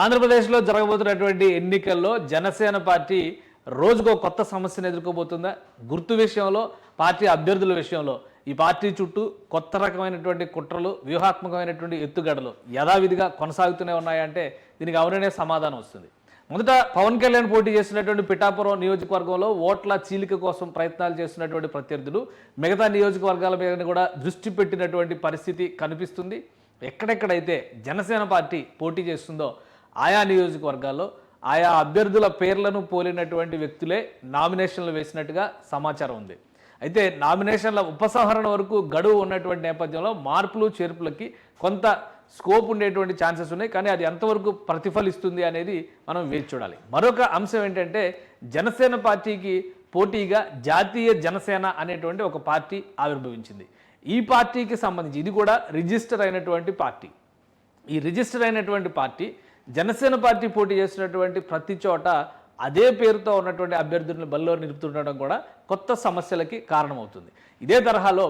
ఆంధ్రప్రదేశ్లో జరగబోతున్నటువంటి ఎన్నికల్లో జనసేన పార్టీ రోజుకో కొత్త సమస్యను ఎదుర్కోబోతుందా? గుర్తు విషయంలో పార్టీ అభ్యర్థుల విషయంలో ఈ పార్టీ చుట్టూ కొత్త రకమైనటువంటి కుట్రలు వ్యూహాత్మకమైనటువంటి ఎత్తుగడలు యథావిధిగా కొనసాగుతూనే ఉన్నాయంటే దీనికి అవుననే సమాధానం వస్తుంది. మొదట పవన్ కళ్యాణ్ పోటీ చేస్తున్నటువంటి పిఠాపురం నియోజకవర్గంలో ఓట్ల చీలిక కోసం ప్రయత్నాలు చేస్తున్నటువంటి ప్రత్యర్థులు మిగతా నియోజకవర్గాల మీద కూడా దృష్టి పెట్టినటువంటి పరిస్థితి కనిపిస్తుంది. ఎక్కడెక్కడైతే జనసేన పార్టీ పోటీ చేస్తుందో ఆయా నియోజకవర్గాల్లో ఆయా అభ్యర్థుల పేర్లను పోలినటువంటి వ్యక్తులే నామినేషన్లు వేసినట్టుగా సమాచారం ఉంది. అయితే నామినేషన్ల ఉపసంహరణ వరకు గడువు ఉన్నటువంటి నేపథ్యంలో మార్పులు చేర్పులకి కొంత స్కోప్ ఉండేటువంటి ఛాన్సెస్ ఉన్నాయి. కానీ అది ఎంతవరకు ప్రతిఫలిస్తుంది అనేది మనం వేచి చూడాలి. మరొక అంశం ఏంటంటే జనసేన పార్టీకి పోటీగా జాతీయ జనసేన అనేటువంటి ఒక పార్టీ ఆవిర్భవించింది. ఈ పార్టీకి సంబంధించి ఇది కూడా రిజిస్టర్ అయినటువంటి పార్టీ. ఈ రిజిస్టర్ అయినటువంటి పార్టీ జనసేన పార్టీ పోటీ చేస్తున్నటువంటి ప్రతి చోట అదే పేరుతో ఉన్నటువంటి అభ్యర్థులను బల్లో నిలుపుతుండడం కూడా కొత్త సమస్యలకి కారణమవుతుంది. ఇదే తరహాలో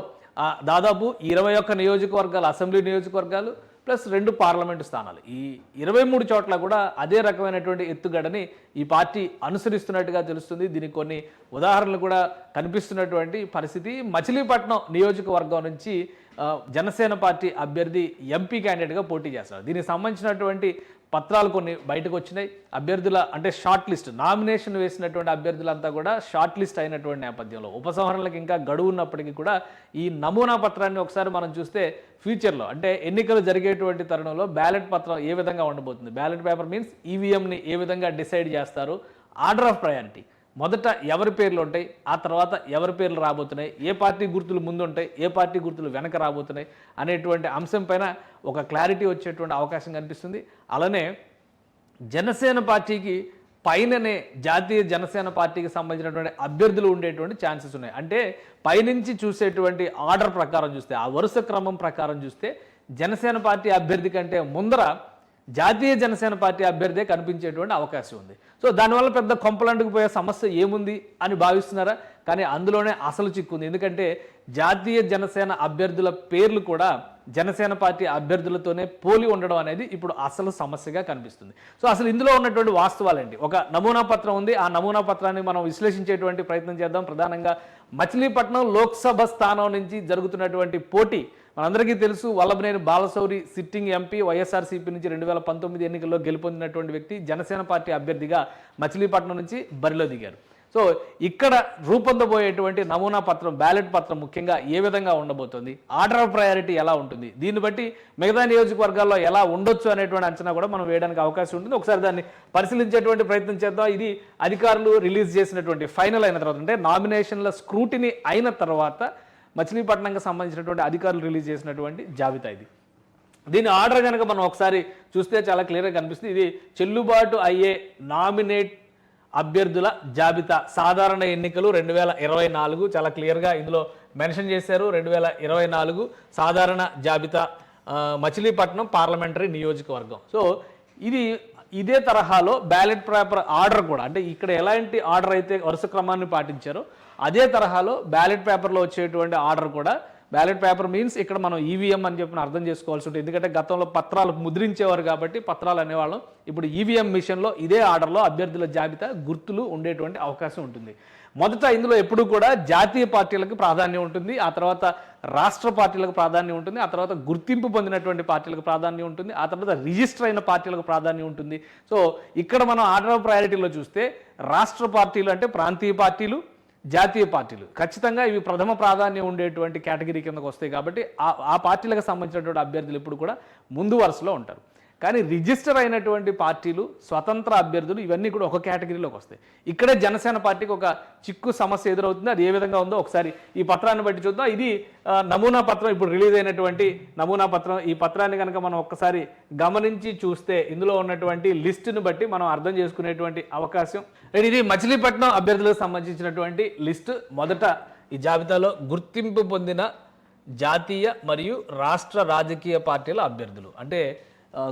దాదాపు ఇరవై ఒక్క నియోజకవర్గాలు అసెంబ్లీ నియోజకవర్గాలు ప్లస్ రెండు పార్లమెంటు స్థానాలు. ఈ ఇరవై మూడు చోట్ల కూడా అదే రకమైనటువంటి ఎత్తుగడని ఈ పార్టీ అనుసరిస్తున్నట్టుగా తెలుస్తుంది. దీనికి కొన్ని ఉదాహరణలు కూడా కనిపిస్తున్నటువంటి పరిస్థితి. మచిలీపట్నం నియోజకవర్గం నుంచి జనసేన పార్టీ అభ్యర్థి ఎంపీ క్యాండిడేట్గా పోటీ చేస్తారు. దీనికి సంబంధించినటువంటి పత్రాలు కొన్ని బయటకు వచ్చినాయి. అభ్యర్థుల అంటే షార్ట్ లిస్ట్ నామినేషన్ వేసినటువంటి అభ్యర్థులంతా కూడా షార్ట్ లిస్ట్ అయినటువంటి నేపథ్యంలో ఉపసంహరణలకు ఇంకా గడువు ఉన్నప్పటికీ కూడా ఈ నమూనా పత్రాన్ని ఒకసారి మనం చూస్తే ఫ్యూచర్లో అంటే ఎన్నికలు జరిగేటువంటి తరుణంలో బ్యాలెట్ పత్రం ఏ విధంగా ఉండబోతుంది? బ్యాలెట్ పేపర్ మీన్స్ ఈవీఎంని ఏ విధంగా డిసైడ్ చేస్తారు? ఆర్డర్ ఆఫ్ ప్రయారిటీ మొదట ఎవరి పేర్లు ఉంటాయి? ఆ తర్వాత ఎవరి పేర్లు రాబోతున్నాయి? ఏ పార్టీ గుర్తులు ముందుంటాయి? ఏ పార్టీ గుర్తులు వెనక రాబోతున్నాయి? అనేటువంటి అంశం పైన ఒక క్లారిటీ వచ్చేటువంటి అవకాశం కనిపిస్తుంది. అలానే జనసేన పార్టీకి పైననే జాతీయ జనసేన పార్టీకి సంబంధించినటువంటి అభ్యర్థులు ఉండేటువంటి ఛాన్సెస్ ఉన్నాయి. అంటే పైనుంచి చూసేటువంటి ఆర్డర్ ప్రకారం చూస్తే ఆ వరుస క్రమం ప్రకారం చూస్తే జనసేన పార్టీ అభ్యర్థి కంటే ముందర జాతీయ జనసేన పార్టీ అభ్యర్థే కనిపించేటువంటి అవకాశం ఉంది. సో దానివల్ల పెద్ద కొంపలంటుకుపోయే సమస్య ఏముంది అని భావిస్తున్నారా? కానీ అందులోనే అసలు చిక్కుంది. ఎందుకంటే జాతీయ జనసేన అభ్యర్థుల పేర్లు కూడా జనసేన పార్టీ అభ్యర్థులతోనే పోలి ఉండడం అనేది ఇప్పుడు అసలు సమస్యగా కనిపిస్తుంది. సో అసలు ఇందులో ఉన్నటువంటి వాస్తవాలేంటి? ఒక నమూనా పత్రం ఉంది. ఆ నమూనా పత్రాన్ని మనం విశ్లేషించేటువంటి ప్రయత్నం చేద్దాం. ప్రధానంగా మచిలీపట్నం లోక్సభ స్థానం నుంచి జరుగుతున్నటువంటి పోటీ మనందరికీ తెలుసు Vallabhaneni Balashowry sitting MP YSRCP నుంచి రెండు వేల పంతొమ్మిది ఎన్నికల్లో గెలుపొందినటువంటి వ్యక్తి జనసేన పార్టీ అభ్యర్థిగా మచిలీపట్నం నుంచి బరిలో దిగారు. సో ఇక్కడ రూపొందబోయేటువంటి నమూనా పత్రం బ్యాలెట్ పత్రం ముఖ్యంగా ఏ విధంగా ఉండబోతుంది ఆర్డర్ ఆఫ్ ప్రయారిటీ ఎలా ఉంటుంది దీన్ని బట్టి మిగతా నియోజకవర్గాల్లో ఎలా ఉండొచ్చు అనేటువంటి అంచనా కూడా మనం వేయడానికి అవకాశం ఉంటుంది. ఒకసారి దాన్ని పరిశీలించేటువంటి ప్రయత్నం చేద్దాం. ఇది అధికారులు రిలీజ్ చేసినటువంటి ఫైనల్ అయిన తర్వాత అంటే నామినేషన్ల స్క్రూటినీ అయిన తర్వాత మచిలీపట్నంకి సంబంధించినటువంటి అధికారులు రిలీజ్ చేసినటువంటి జాబితా ఇది. దీని ఆర్డర్ కనుక మనం ఒకసారి చూస్తే చాలా క్లియర్గా కనిపిస్తుంది. ఇది చెల్లుబాటు అయ్యే నామినేట్ అభ్యర్థుల జాబితా. సాధారణ ఎన్నికలు రెండు వేల ఇరవై నాలుగు చాలా క్లియర్గా ఇందులో మెన్షన్ చేశారు. రెండు వేల ఇరవై నాలుగు సాధారణ జాబితా మచిలీపట్నం పార్లమెంటరీ నియోజకవర్గం. సో ఇది ఇదే తరహాలో బ్యాలెట్ పేపర్ ఆర్డర్ కూడా అంటే ఇక్కడ ఎలాంటి ఆర్డర్ అయితే వరుస క్రమాన్ని పాటించారో అదే తరహాలో బ్యాలెట్ పేపర్లో వచ్చేటువంటి ఆర్డర్ కూడా బ్యాలెట్ పేపర్ మీన్స్ ఇక్కడ మనం ఈవీఎం అని చెప్పి అర్థం చేసుకోవాల్సి ఉంటుంది. ఎందుకంటే గతంలో పత్రాలు ముద్రించేవారు కాబట్టి పత్రాలు అనేవాళ్ళం. ఇప్పుడు ఈవీఎం మిషన్లో ఇదే ఆర్డర్లో అభ్యర్థుల జాబితా గుర్తులు ఉండేటువంటి అవకాశం ఉంటుంది. మొదట ఇందులో ఎప్పుడు కూడా జాతీయ పార్టీలకు ప్రాధాన్యం ఉంటుంది. ఆ తర్వాత రాష్ట్ర పార్టీలకు ప్రాధాన్యం ఉంటుంది. ఆ తర్వాత గుర్తింపు పొందినటువంటి పార్టీలకు ప్రాధాన్యం ఉంటుంది. ఆ తర్వాత రిజిస్టర్ అయిన పార్టీలకు ప్రాధాన్యం ఉంటుంది. సో ఇక్కడ మనం ఆర్డర్ ఆఫ్ ప్రయారిటీలో చూస్తే రాష్ట్ర పార్టీలు అంటే ప్రాంతీయ పార్టీలు జాతీయ పార్టీలు. ఖచ్చితంగా ఇవి ప్రథమ ప్రాధాన్యం ఉండేటువంటి కేటగిరీ కిందకు వస్తాయి కాబట్టి ఆ ఆ పార్టీలకు సంబంధించినటువంటి అభ్యర్థులు ఇప్పుడు కూడా ముందు వరుసలో ఉంటారు. కానీ రిజిస్టర్ అయినటువంటి పార్టీలు స్వతంత్ర అభ్యర్థులు ఇవన్నీ కూడా ఒక కేటగిరీలోకి వస్తాయి. ఇక్కడే జనసేన పార్టీకి ఒక చిక్కు సమస్య ఎదురవుతుంది. అది ఏ విధంగా ఉందో ఒకసారి ఈ పత్రాన్ని బట్టి చూద్దాం. ఇది నమూనా పత్రం ఇప్పుడు రిలీజ్ అయినటువంటి నమూనా పత్రం. ఈ పత్రాన్ని కనుక మనం ఒక్కసారి గమనించి చూస్తే ఇందులో ఉన్నటువంటి లిస్టును బట్టి మనం అర్థం చేసుకునేటువంటి అవకాశం. ఇది మచిలీపట్నం అభ్యర్థులకు సంబంధించినటువంటి లిస్టు. మొదట ఈ జాబితాలో గుర్తింపు పొందిన జాతీయ మరియు రాష్ట్ర రాజకీయ పార్టీల అభ్యర్థులు. అంటే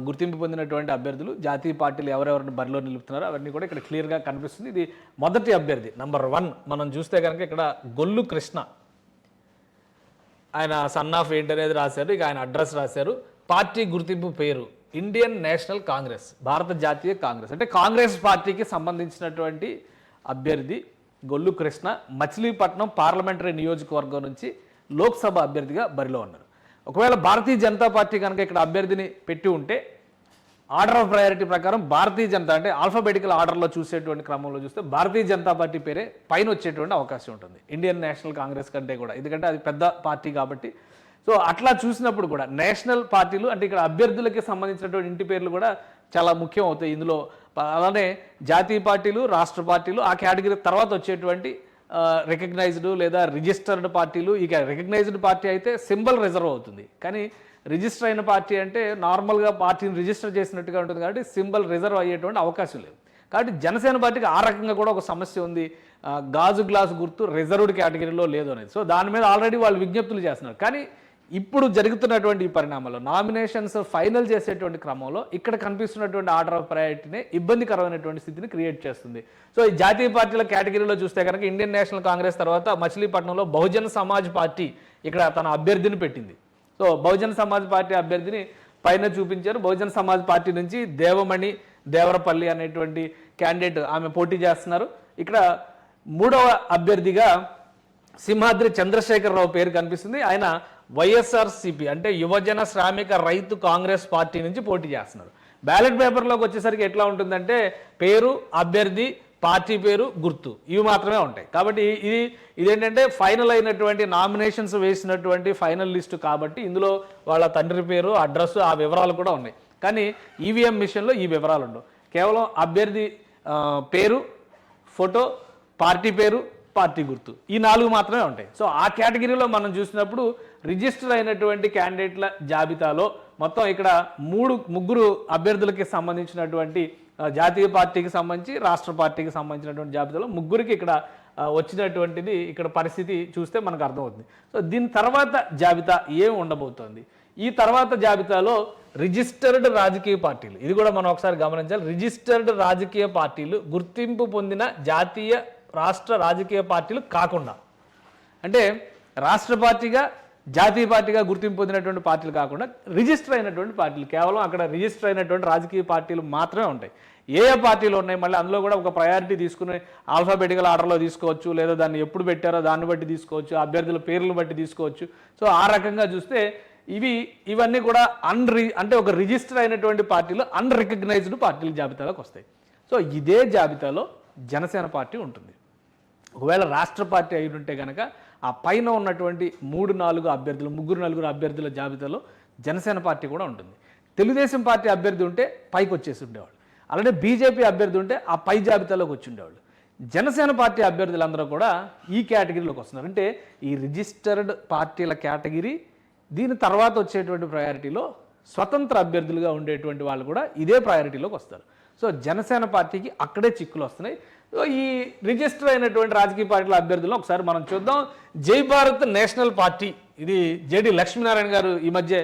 గుర్తింపు పొందినటువంటి అభ్యర్థులు జాతీయ పార్టీలు ఎవరెవరిని బరిలో నిలుపుతున్నారో అవన్నీ కూడా ఇక్కడ క్లియర్గా కనిపిస్తుంది. ఇది మొదటి అభ్యర్థి నంబర్ వన్ మనం చూస్తే కనుక ఇక్కడ గొల్లు కృష్ణ. ఆయన సన్ ఆఫ్ ఏంటి అనేది రాశారు ఇక ఆయన అడ్రస్ రాశారు. పార్టీ గుర్తింపు పేరు ఇండియన్ నేషనల్ కాంగ్రెస్ భారత జాతీయ కాంగ్రెస్. అంటే కాంగ్రెస్ పార్టీకి సంబంధించినటువంటి అభ్యర్థి గొల్లు కృష్ణ. మచిలీపట్నం పార్లమెంటరీ నియోజకవర్గం నుంచి లోక్సభ అభ్యర్థిగా బరిలో ఉన్నారు. ఒకవేళ భారతీయ జనతా పార్టీ కనుక ఇక్కడ అభ్యర్థిని పెట్టి ఉంటే ఆర్డర్ ఆఫ్ ప్రయారిటీ ప్రకారం భారతీయ జనతా అంటే ఆల్ఫాబెటికల్ ఆర్డర్లో చూసేటువంటి క్రమంలో చూస్తే భారతీయ జనతా పార్టీ పేరే పైన వచ్చేటువంటి అవకాశం ఉంటుంది. ఇండియన్ నేషనల్ కాంగ్రెస్ కంటే కూడా. ఎందుకంటే అది పెద్ద పార్టీ కాబట్టి. సో అట్లా చూసినప్పుడు కూడా నేషనల్ పార్టీలు అంటే ఇక్కడ అభ్యర్థులకి సంబంధించినటువంటి ఇంటి పేర్లు కూడా చాలా ముఖ్యం అవుతాయి. ఇందులో అలానే జాతీయ పార్టీలు రాష్ట్ర పార్టీలు ఆ కేటగిరీ తర్వాత వచ్చేటువంటి రికగ్నైజ్డ్ లేదా రిజిస్టర్డ్ పార్టీలు ఇక రికగ్నైజ్డ్ పార్టీ అయితే సింబల్ రిజర్వ్ అవుతుంది. కానీ రిజిస్టర్ అయిన పార్టీ అంటే నార్మల్గా పార్టీని రిజిస్టర్ చేసినట్టుగా ఉంటుంది కాబట్టి సింబల్ రిజర్వ్ అయ్యేటువంటి అవకాశం లేదు. కాబట్టి జనసేన పార్టీకి ఆ రకంగా కూడా ఒక సమస్య ఉంది. గాజు గ్లాసు గుర్తు రిజర్వ్డ్ కేటగిరీలో లేదు అనేది. సో దాని మీద ఆల్రెడీ వాళ్ళు విజ్ఞప్తులు చేస్తున్నారు. కానీ ఇప్పుడు జరుగుతున్నటువంటి ఈ పరిణామాల్లో నామినేషన్స్ ఫైనల్ చేసేటువంటి క్రమంలో ఇక్కడ కనిపిస్తున్నటువంటి ఆర్డర్ ఆఫ్ ప్రయారిటీనే ఇబ్బందికరమైనటువంటి స్థితిని క్రియేట్ చేస్తుంది. సో ఈ జాతీయ పార్టీల కేటగిరీలో చూస్తే కనుక ఇండియన్ నేషనల్ కాంగ్రెస్ తర్వాత మచిలీపట్నంలో బహుజన సమాజ్ పార్టీ ఇక్కడ తన అభ్యర్థిని పెట్టింది. సో బహుజన సమాజ్ పార్టీ అభ్యర్థిని పైన చూపించారు. బహుజన సమాజ్ పార్టీ నుంచి దేవమణి దేవరపల్లి అనేటువంటి క్యాండిడేట్ ఆమె పోటీ చేస్తున్నారు. ఇక్కడ మూడవ అభ్యర్థిగా సింహాద్రి చంద్రశేఖరరావు పేరు కనిపిస్తుంది. ఆయన వైఎస్ఆర్సిపి అంటే యువజన శ్రామిక రైతు కాంగ్రెస్ పార్టీ నుంచి పోటీ చేస్తున్నారు. బ్యాలెట్ పేపర్లోకి వచ్చేసరికి ఎట్లా ఉంటుందంటే పేరు అభ్యర్థి పార్టీ పేరు గుర్తు ఇవి మాత్రమే ఉంటాయి. కాబట్టి ఇది ఇదేంటంటే ఫైనల్ అయినటువంటి నామినేషన్స్ వేసినటువంటి ఫైనల్ లిస్టు కాబట్టి ఇందులో వాళ్ళ తండ్రి పేరు అడ్రస్ ఆ వివరాలు కూడా ఉన్నాయి. కానీ ఈవీఎం మిషన్లో ఈ వివరాలు ఉండవు. కేవలం అభ్యర్థి పేరు ఫోటో పార్టీ పేరు పార్టీ గుర్తు. ఈ నాలుగు మాత్రమే ఉంటాయి. సో ఆ కేటగిరీలో మనం చూసినప్పుడు రిజిస్టర్ అయినటువంటి క్యాండిడేట్ల జాబితాలో మొత్తం ఇక్కడ మూడు ముగ్గురు అభ్యర్థులకి సంబంధించినటువంటి జాతీయ పార్టీకి సంబంధించి రాష్ట్ర పార్టీకి సంబంధించినటువంటి జాబితాలో ముగ్గురికి ఇక్కడ వచ్చినటువంటిది ఇక్కడ పరిస్థితి చూస్తే మనకు అర్థమవుతుంది. సో దీని తర్వాత జాబితా ఏం ఉండబోతోంది? ఈ తర్వాత జాబితాలో రిజిస్టర్డ్ రాజకీయ పార్టీలు ఇది కూడా మనం ఒకసారి గమనించాలి. రిజిస్టర్డ్ రాజకీయ పార్టీలు గుర్తింపు పొందిన జాతీయ రాష్ట్ర రాజకీయ పార్టీలు కాకుండా. అంటే రాష్ట్ర పార్టీగా జాతీయ పార్టీగా గుర్తింపు పొందినటువంటి పార్టీలు కాకుండా రిజిస్టర్ అయినటువంటి పార్టీలు. కేవలం అక్కడ రిజిస్టర్ అయినటువంటి రాజకీయ పార్టీలు మాత్రమే ఉంటాయి. ఏ ఏ పార్టీలు ఉన్నాయి మళ్ళీ అందులో కూడా ఒక ప్రయారిటీ తీసుకుని ఆల్ఫాబెటికల్ ఆర్డర్లో తీసుకోవచ్చు లేదా దాన్ని ఎప్పుడు పెట్టారో దాన్ని బట్టి తీసుకోవచ్చు అభ్యర్థుల పేర్లను బట్టి తీసుకోవచ్చు. సో ఆ రకంగా చూస్తే ఇవి ఇవన్నీ కూడా అన్ అంటే ఒక రిజిస్టర్ అయినటువంటి పార్టీలు అన్రికగ్నైజ్డ్ పార్టీల జాబితాలోకి వస్తాయి. సో ఇదే జాబితాలో జనసేన పార్టీ ఉంటుంది. ఒకవేళ రాష్ట్ర పార్టీ అయి ఉంటే కనుక ఆ పైన ఉన్నటువంటి మూడు నాలుగు అభ్యర్థులు ముగ్గురు నలుగురు అభ్యర్థుల జాబితాలో జనసేన పార్టీ కూడా ఉంటుంది. తెలుగుదేశం పార్టీ అభ్యర్థి ఉంటే పైకి వచ్చేసి ఉండేవాళ్ళు. అలానే బీజేపీ అభ్యర్థి ఉంటే ఆ పై జాబితాలోకి వచ్చి ఉండేవాళ్ళు. జనసేన పార్టీ అభ్యర్థులందరూ కూడా ఈ కేటగిరీలోకి వస్తున్నారు. అంటే ఈ రిజిస్టర్డ్ పార్టీల కేటగిరీ దీని తర్వాత వచ్చేటువంటి ప్రయారిటీలో స్వతంత్ర అభ్యర్థులుగా ఉండేటువంటి వాళ్ళు కూడా ఇదే ప్రయారిటీలోకి వస్తారు. సో జనసేన పార్టీకి అక్కడే చిక్కులు వస్తున్నాయి. ఈ రిజిస్టర్ అయినటువంటి రాజకీయ పార్టీల అభ్యర్థులను ఒకసారి మనం చూద్దాం. జై భారత్ నేషనల్ పార్టీ. ఇది జేడి లక్ష్మీనారాయణ గారు ఈ మధ్య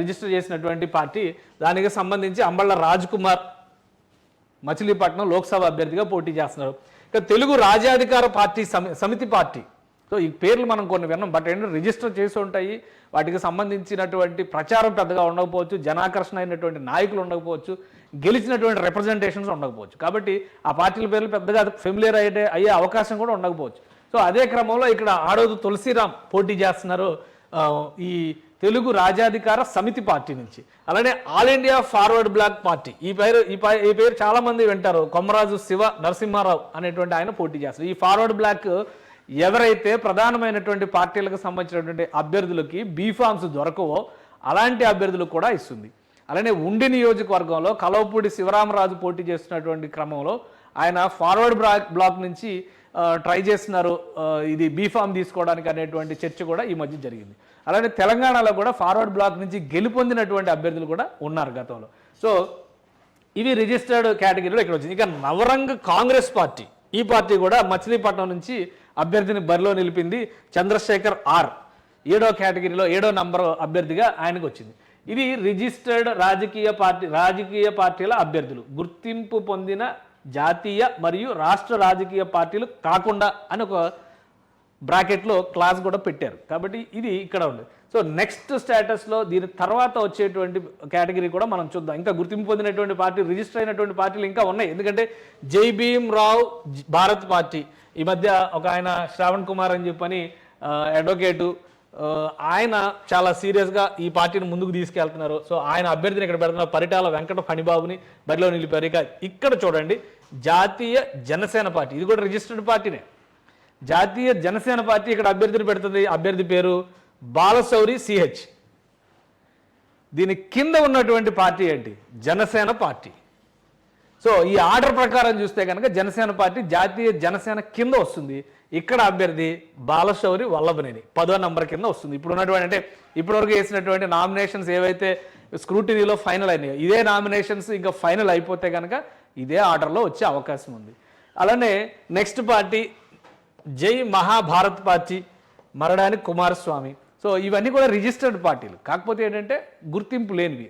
రిజిస్టర్ చేసినటువంటి పార్టీ. దానికి సంబంధించి అంబళ్ళ రాజ్ కుమార్ మచిలీపట్నం లోక్సభ అభ్యర్థిగా పోటీ చేస్తున్నారు. ఇక తెలుగు రాజ్యాధికార పార్టీ సమి సమితి పార్టీ. సో ఈ పేర్లు మనం కొన్ని విన్నాం. బట్ ఏంటంటే రిజిస్టర్ చేసి ఉంటాయి. వాటికి సంబంధించినటువంటి ప్రచారం పెద్దగా ఉండకపోవచ్చు. జనాకర్షణ అయినటువంటి నాయకులు ఉండకపోవచ్చు. గెలిచినటువంటి రిప్రజెంటేషన్స్ ఉండకపోవచ్చు. కాబట్టి ఆ పార్టీల పేర్లు పెద్దగా ఫెమిలియర్ అయ్యే అయ్యే అవకాశం కూడా ఉండకపోవచ్చు. సో అదే క్రమంలో ఇక్కడ ఆడోదు తులసిరామ్ పోటీ చేస్తున్నారు ఈ తెలుగు రాజాధికార సమితి పార్టీ నుంచి. అలానే all India forward black party. ఈ పేరు ఈ ఈ పేరు చాలామంది వింటారు. కొమరాజు శివ నరసింహారావు అనేటువంటి ఆయన పోటీ చేస్తారు ఈ ఫార్వర్డ్ బ్లాక్ ఎవరైతే ప్రధానమైనటువంటి పార్టీలకు సంబంధించినటువంటి అభ్యర్థులకి బీఫామ్స్ దొరకవో అలాంటి అభ్యర్థులకు కూడా ఇస్తుంది. అలానే ఉండి నియోజకవర్గంలో కలవపూడి శివరామరాజు పోటీ చేస్తున్నటువంటి క్రమంలో ఆయన ఫార్వర్డ్ బ్లాక్ బ్లాక్ నుంచి ట్రై చేస్తున్నారు. ఇది బీఫామ్ తీసుకోవడానికి అనేటువంటి చర్చ కూడా ఈ మధ్య జరిగింది. అలానే తెలంగాణలో కూడా ఫార్వర్డ్ బ్లాక్ నుంచి గెలుపొందినటువంటి అభ్యర్థులు కూడా ఉన్నారు గతంలో. సో ఇవి రిజిస్టర్డ్ కేటగిరీలో ఇక్కడ వచ్చింది. ఇక నవరంగ్ కాంగ్రెస్ పార్టీ ఈ పార్టీ కూడా మచిలీపట్నం నుంచి అభ్యర్థిని బరిలో నిలిపింది చంద్రశేఖర్ ఆర్. ఏడో కేటగిరీలో ఏడో నంబర్ అభ్యర్థిగా ఆయనకు వచ్చింది. ఇది రిజిస్టర్డ్ రాజకీయ పార్టీ రాజకీయ పార్టీల అభ్యర్థులు. గుర్తింపు పొందిన జాతీయ మరియు రాష్ట్ర రాజకీయ పార్టీలు కాకుండా అని ఒక బ్రాకెట్లో క్లాస్ కూడా పెట్టారు. కాబట్టి ఇది ఇక్కడ ఉంది. సో నెక్స్ట్ స్టేటస్లో దీని తర్వాత వచ్చేటువంటి కేటగిరీ కూడా మనం చూద్దాం. ఇంకా గుర్తింపు పొందినటువంటి పార్టీ రిజిస్టర్ అయినటువంటి పార్టీలు ఇంకా ఉన్నాయి. ఎందుకంటే జై రావు రావ్ భారత్ పార్టీ. ఈ మధ్య ఒక ఆయన శ్రావణ్ కుమార్ అని చెప్పని అడ్వకేటు ఆయన చాలా సీరియస్గా ఈ పార్టీని ముందుకు తీసుకెళ్తున్నారు. సో ఆయన అభ్యర్థిని ఇక్కడ పెడుతున్నారు పరిటాల వెంకట ఫణిబాబుని బరిలో నిలిపారు. ఇక ఇక్కడ చూడండి జాతీయ జనసేన పార్టీ. ఇది కూడా రిజిస్టర్డ్ పార్టీనే. జాతీయ జనసేన పార్టీ ఇక్కడ అభ్యర్థిని పెడుతుంది. అభ్యర్థి పేరు బాలశౌరి సిహెచ్ దీని కింద ఉన్నటువంటి పార్టీ ఏంటి? జనసేన పార్టీ. సో ఈ ఆర్డర్ ప్రకారం చూస్తే కనుక జనసేన పార్టీ జాతీయ జనసేన కింద వస్తుంది. ఇక్కడ అభ్యర్థి బాలశౌరి వల్లభనేని. పదో నంబర్ కింద వస్తుంది. ఇప్పుడు ఉన్నటువంటి అంటే ఇప్పటివరకు వేసినటువంటి నామినేషన్స్ ఏవైతే స్క్రూటినీలో ఫైనల్ అయినాయో ఇదే నామినేషన్స్ ఇంకా ఫైనల్ అయిపోతే కనుక ఇదే ఆర్డర్లో వచ్చే అవకాశం ఉంది. అలానే నెక్స్ట్ పార్టీ జై మహాభారత్ పార్టీ మరడానికి కుమారస్వామి. సో ఇవన్నీ కూడా రిజిస్టర్డ్ పార్టీలు. కాకపోతే ఏంటంటే గుర్తింపు లేనివి.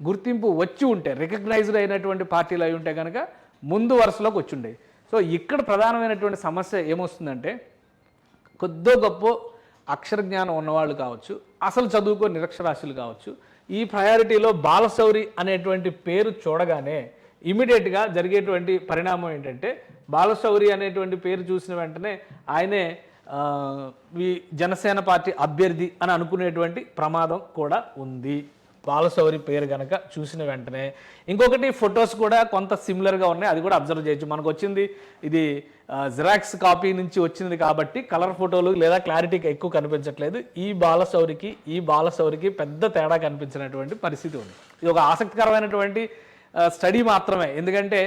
గుర్తింపు వచ్చి ఉంటే రికగ్నైజ్డ్ అయినటువంటి పార్టీలు అయి ఉంటే కనుక ముందు వరుసలోకి వచ్చి సో ఇక్కడ ప్రధానమైనటువంటి సమస్య ఏమొస్తుందంటే కొద్దో గొప్ప అక్షర జ్ఞానం ఉన్నవాళ్ళు కావచ్చు అసలు చదువుకో నిరక్షరాస్యులు కావచ్చు ఈ ప్రయారిటీలో బాలశౌరి అనేటువంటి పేరు చూడగానే ఇమీడియట్గా జరిగేటువంటి పరిణామం ఏంటంటే బాలశౌరి అనేటువంటి పేరు చూసిన వెంటనే ఆయనే ఈ జనసేన పార్టీ అభ్యర్థి అని అనుకునేటువంటి ప్రమాదం కూడా ఉంది. బాలశౌరి పేరు కనుక చూసిన వెంటనే. ఇంకొకటి ఫొటోస్ కూడా కొంత సిమిలర్గా ఉన్నాయి. అది కూడా అబ్జర్వ్ చేయొచ్చు. మనకు వచ్చింది ఇది జిరాక్స్ కాపీ నుంచి వచ్చింది కాబట్టి కలర్ ఫోటోలు లేదా క్లారిటీకి ఎక్కువ కనిపించట్లేదు. ఈ బాలశౌరికి ఈ బాలశౌరికి పెద్ద తేడా కనిపించినటువంటి పరిస్థితి ఉంది. ఇది ఒక ఆసక్తికరమైనటువంటి స్టడీ మాత్రమే. ఎందుకంటే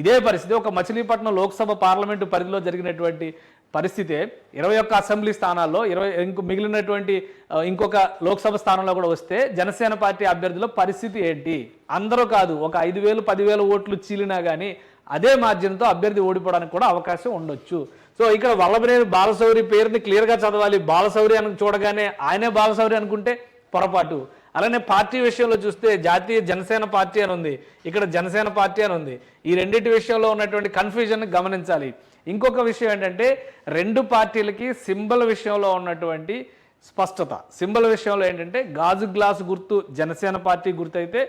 ఇదే పరిస్థితి. ఒక మచిలీపట్నం లోక్సభ పార్లమెంటు పరిధిలో జరిగినటువంటి పరిస్థితే ఇరవై ఒక్క అసెంబ్లీ స్థానాల్లో ఇరవై ఇంకో మిగిలినటువంటి ఇంకొక లోక్సభ స్థానంలో కూడా వస్తే జనసేన పార్టీ అభ్యర్థుల పరిస్థితి ఏంటి? అందరూ కాదు ఒక ఐదు వేలు పదివేల ఓట్లు చీలినా కానీ అదే మార్జిన్తో అభ్యర్థి ఓడిపోవడానికి కూడా అవకాశం ఉండొచ్చు. సో ఇక్కడ వల్లభనేని బాలశౌరి పేరుని క్లియర్గా చదవాలి. బాలశౌరి అని చూడగానే ఆయనే బాలశౌరి అనుకుంటే పొరపాటు. అలానే పార్టీ విషయంలో చూస్తే జాతీయ జనసేన పార్టీ అని ఉంది. ఇక్కడ జనసేన పార్టీ అని ఉంది. ఈ రెండింటి విషయంలో ఉన్నటువంటి కన్ఫ్యూజన్ గమనించాలి. ఇంకొక విషయం ఏంటంటే రెండు పార్టీలకి సింబల్ విషయంలో ఉన్నటువంటి స్పష్టత. సింబల్ విషయంలో ఏంటంటే గాజు గ్లాసు గుర్తు జనసేన పార్టీ గుర్తు అయితే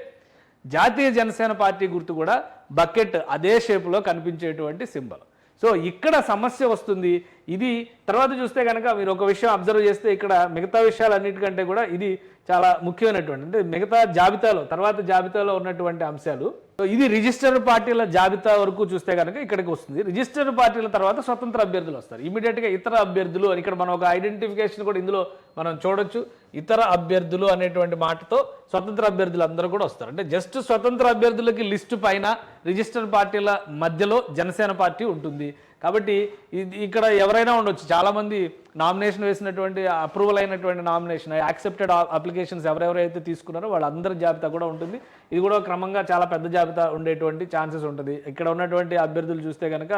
జాతీయ జనసేన పార్టీ గుర్తు కూడా బకెట్ అదే షేప్లో కనిపించేటువంటి సింబల్. సో ఇక్కడ సమస్య వస్తుంది ఇది తర్వాత చూస్తే కనుక మీరు ఒక విషయం అబ్జర్వ్ చేస్తే ఇక్కడ మిగతా విషయాలన్నిటికంటే కూడా ఇది చాలా ముఖ్యమైనటువంటి అంటే మిగతా జాబితాలో తర్వాత జాబితాలో ఉన్నటువంటి అంశాలు. సో ఇది రిజిస్టర్డ్ పార్టీల జాబితా వరకు చూస్తే కనుక ఇక్కడికి వస్తుంది. రిజిస్టర్డ్ పార్టీల తర్వాత స్వతంత్ర అభ్యర్థులు వస్తారు. ఇమీడియట్గా ఇతర అభ్యర్థులు అని ఇక్కడ మనం ఒక ఐడెంటిఫికేషన్ కూడా ఇందులో మనం చూడొచ్చు. ఇతర అభ్యర్థులు అనేటువంటి మాటతో స్వతంత్ర అభ్యర్థులు అందరూ కూడా వస్తారు. అంటే జస్ట్ స్వతంత్ర అభ్యర్థులకి లిస్టు పైన రిజిస్టర్డ్ పార్టీల మధ్యలో జనసేన పార్టీ ఉంటుంది. కాబట్టి ఇది ఇక్కడ ఎవరైనా ఉండొచ్చు. చాలామంది నామినేషన్ వేసినటువంటి అప్రూవల్ అయినటువంటి నామినేషన్ యాక్సెప్టెడ్ అప్లికేషన్స్ ఎవరెవరైతే తీసుకున్నారో వాళ్ళందరి జాబితా కూడా ఉంటుంది. ఇది కూడా క్రమంగా చాలా పెద్ద జాబితా ఉండేటువంటి ఛాన్సెస్ ఉంటుంది. ఇక్కడ ఉన్నటువంటి అభ్యర్థులు చూస్తే కనుక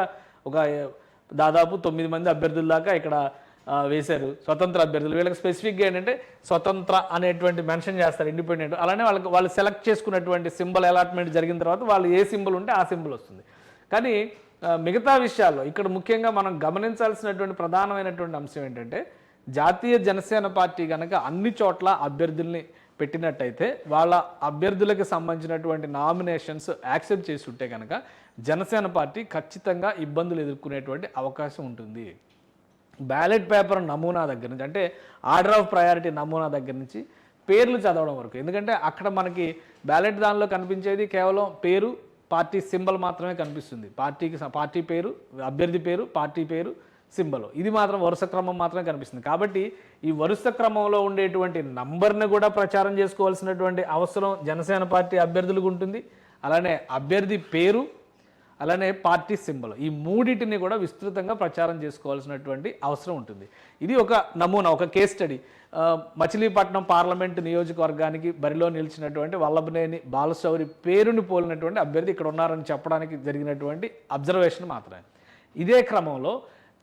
ఒక దాదాపు తొమ్మిది మంది అభ్యర్థుల దాకా ఇక్కడ వేశారు. స్వతంత్ర అభ్యర్థులు. వీళ్ళకి స్పెసిఫిక్గా ఏంటంటే స్వతంత్ర అనేటువంటి మెన్షన్ చేస్తారు ఇండిపెండెంట్. అలానే వాళ్ళకి వాళ్ళు సెలెక్ట్ చేసుకున్నటువంటి సింబల్ అలాట్మెంట్ జరిగిన తర్వాత వాళ్ళు ఏ సింబల్ ఉంటే ఆ సింబల్ వస్తుంది. కానీ మిగతా విషయాల్లో ఇక్కడ ముఖ్యంగా మనం గమనించాల్సినటువంటి ప్రధానమైనటువంటి అంశం ఏంటంటే జాతీయ జనసేన పార్టీ కనుక అన్ని చోట్ల అభ్యర్థుల్ని పెట్టినట్టయితే వాళ్ళ అభ్యర్థులకు సంబంధించినటువంటి నామినేషన్స్ యాక్సెప్ట్ చేసి ఉంటే కనుక జనసేన పార్టీ ఖచ్చితంగా ఇబ్బందులు ఎదుర్కొనేటువంటి అవకాశం ఉంటుంది. బ్యాలెట్ పేపర్ నమూనా దగ్గర నుంచి అంటే ఆర్డర్ ఆఫ్ ప్రయారిటీ నమూనా దగ్గర నుంచి పేర్లు చదవడం వరకు. ఎందుకంటే అక్కడ మనకి బ్యాలెట్ దానిలో కనిపించేది కేవలం పేరు పార్టీ సింబల్ మాత్రమే కనిపిస్తుంది. పార్టీకి పార్టీ పేరు అభ్యర్థి పేరు పార్టీ పేరు సింబల్. ఇది మాత్రం వరుస క్రమం మాత్రమే కనిపిస్తుంది. కాబట్టి ఈ వరుస క్రమంలో ఉండేటువంటి నంబర్ని కూడా ప్రచారం చేసుకోవాల్సినటువంటి అవసరం జనసేన పార్టీ అభ్యర్థులకు ఉంటుంది. అలానే అభ్యర్థి పేరు అలానే పార్టీ సింబల్. ఈ మూడింటిని కూడా విస్తృతంగా ప్రచారం చేసుకోవాల్సినటువంటి అవసరం ఉంటుంది. ఇది ఒక నమూనా ఒక కేస్ స్టడీ. మచిలీపట్నం పార్లమెంట్ నియోజకవర్గానికి బరిలో నిలిచినటువంటి వల్లభనేని బాలశౌరి పేరుని పోలినటువంటి అభ్యర్థి ఇక్కడ ఉన్నారని చెప్పడానికి జరిగినటువంటి అబ్జర్వేషన్ మాత్రమే. ఇదే క్రమంలో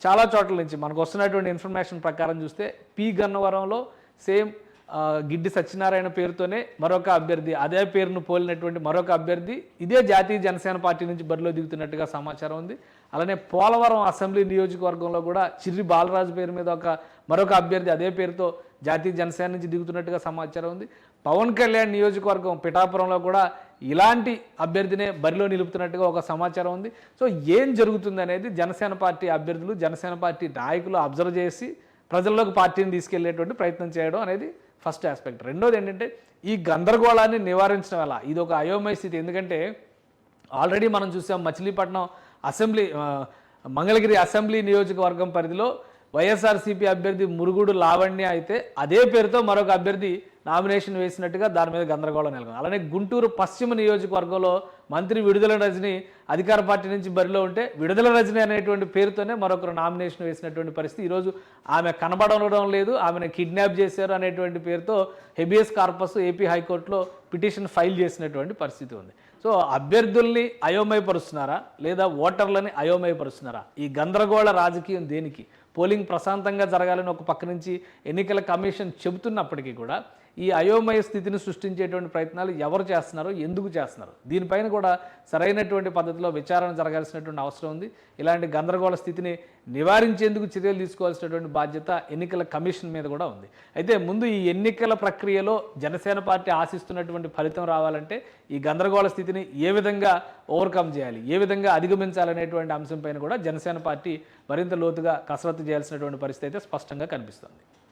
చాలా చోట్ల నుంచి మనకు వస్తున్నటువంటి ఇన్ఫర్మేషన్ ప్రకారం చూస్తే పి గన్నవరంలో సేమ్ గిడ్డి సత్యనారాయణ పేరుతోనే మరొక అభ్యర్థి అదే పేరును పోలినటువంటి మరొక అభ్యర్థి ఇదే జాతీయ జనసేన పార్టీ నుంచి బరిలో దిగుతున్నట్టుగా సమాచారం ఉంది. అలానే పోలవరం అసెంబ్లీ నియోజకవర్గంలో కూడా చిర్రి బాలరాజు పేరు మీద ఒక మరొక అభ్యర్థి అదే పేరుతో జాతీయ జనసేన నుంచి దిగుతున్నట్టుగా సమాచారం ఉంది. పవన్ కళ్యాణ్ నియోజకవర్గం పిఠాపురంలో కూడా ఇలాంటి అభ్యర్థినే బరిలో నిలుపుతున్నట్టుగా ఒక సమాచారం ఉంది. సో ఏం జరుగుతుంది అనేది జనసేన పార్టీ అభ్యర్థులు జనసేన పార్టీ నాయకులు అబ్జర్వ్ చేసి ప్రజల్లోకి పార్టీని తీసుకెళ్ళేటువంటి ప్రయత్నం చేయడం అనేది ఫస్ట్ ఆస్పెక్ట్. రెండోది ఏంటంటే ఈ గందరగోళాన్ని నివారించడం ఎలా? ఇది ఒక అయోమయ స్థితి. ఎందుకంటే ఆల్రెడీ మనం చూసాం మచిలీపట్నం అసెంబ్లీ మంగళగిరి అసెంబ్లీ నియోజకవర్గం పరిధిలో వైఎస్ఆర్సీపీ అభ్యర్థి మురుగుడు లావణ్య అయితే అదే పేరుతో మరొక అభ్యర్థి నామినేషన్ వేసినట్టుగా దాని మీద గందరగోళం నెలకొంది. అలానే గుంటూరు పశ్చిమ నియోజకవర్గంలో మంత్రి విడుదల రజని అధికార పార్టీ నుంచి బరిలో ఉంటే విడుదల రజని అనేటువంటి పేరుతోనే మరొకరు నామినేషన్ వేసినటువంటి పరిస్థితి. ఈరోజు ఆమె కనబడడం లేదు ఆమెను కిడ్నాప్ చేశారు అనేటువంటి పేరుతో హెబియస్ కార్పస్ ఏపీ హైకోర్టులో పిటిషన్ ఫైల్ చేసినటువంటి పరిస్థితి ఉంది. సో అభ్యర్థుల్ని అయోమయపరుస్తున్నారా లేదా ఓటర్లని అయోమయపరుస్తున్నారా? ఈ గందరగోళ రాజకీయం దేనికి? పోలింగ్ ప్రశాంతంగా జరగాలని ఒక పక్క నుంచి ఎన్నికల కమిషన్ చెబుతున్నప్పటికీ కూడా ఈ అయోమయ స్థితిని సృష్టించేటువంటి ప్రయత్నాలు ఎవరు చేస్తున్నారు ఎందుకు చేస్తున్నారు? దీనిపైన కూడా సరైనటువంటి పద్ధతిలో విచారణ జరగాల్సినటువంటి అవసరం ఉంది. ఇలాంటి గందరగోళ స్థితిని నివారించేందుకు చర్యలు తీసుకోవాల్సినటువంటి బాధ్యత ఎన్నికల కమిషన్ మీద కూడా ఉంది. అయితే ముందు ఈ ఎన్నికల ప్రక్రియలో జనసేన పార్టీ ఆశిస్తున్నటువంటి ఫలితం రావాలంటే ఈ గందరగోళ స్థితిని ఏ విధంగా ఓవర్కమ్ చేయాలి? ఏ విధంగా అధిగమించాలనేటువంటి అంశంపైన కూడా జనసేన పార్టీ మరింత లోతుగా కసరత్తు చేయాల్సినటువంటి పరిస్థితి అయితే స్పష్టంగా కనిపిస్తుంది.